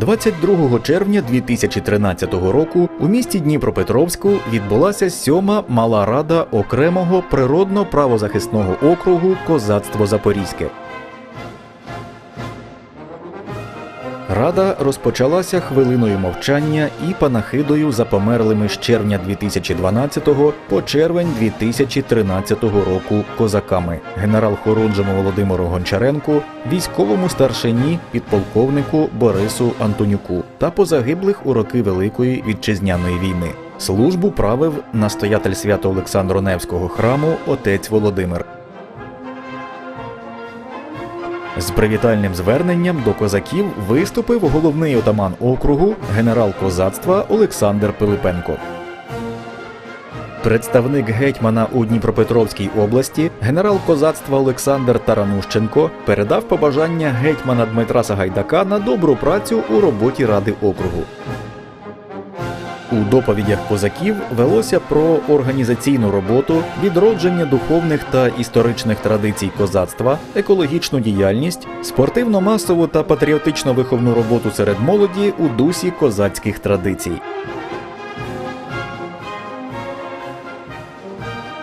22 червня 2013 року у місті Дніпропетровську відбулася сьома мала рада окремого природно-правозахисного округу Козацтво Запорізьке. Рада розпочалася хвилиною мовчання і панахидою за померлими з червня 2012 по червень 2013 року козаками генерал Хорунжому Володимиру Гончаренку, військовому старшині підполковнику Борису Антонюку та позагиблих у роки Великої вітчизняної війни. Службу правив настоятель свято Олександро Невського храму отець Володимир. З привітальним зверненням до козаків виступив головний отаман округу, генерал козацтва Олександр Пилипенко. Представник гетьмана у Дніпропетровській області, генерал козацтва Олександр Таранущенко передав побажання гетьмана Дмитра Сагайдака на добру працю у роботі ради округу. У доповідях козаків велося про організаційну роботу, відродження духовних та історичних традицій козацтва, екологічну діяльність, спортивно-масову та патріотично-виховну роботу серед молоді у дусі козацьких традицій.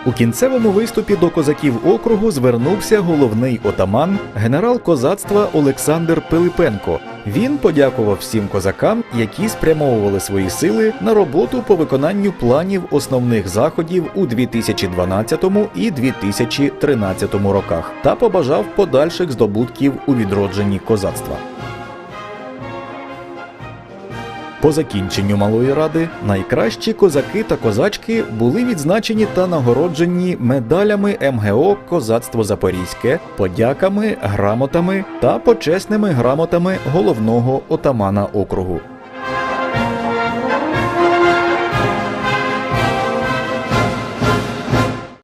У кінцевому виступі до козаків округу звернувся головний отаман, генерал козацтва Олександр Пилипенко. Він подякував всім козакам, які спрямовували свої сили на роботу по виконанню планів основних заходів у 2012 і 2013 роках та побажав подальших здобутків у відродженні козацтва. По закінченню малої ради найкращі козаки та козачки були відзначені та нагороджені медалями МГО Козацтво Запорізьке, подяками, грамотами та почесними грамотами головного отамана округу.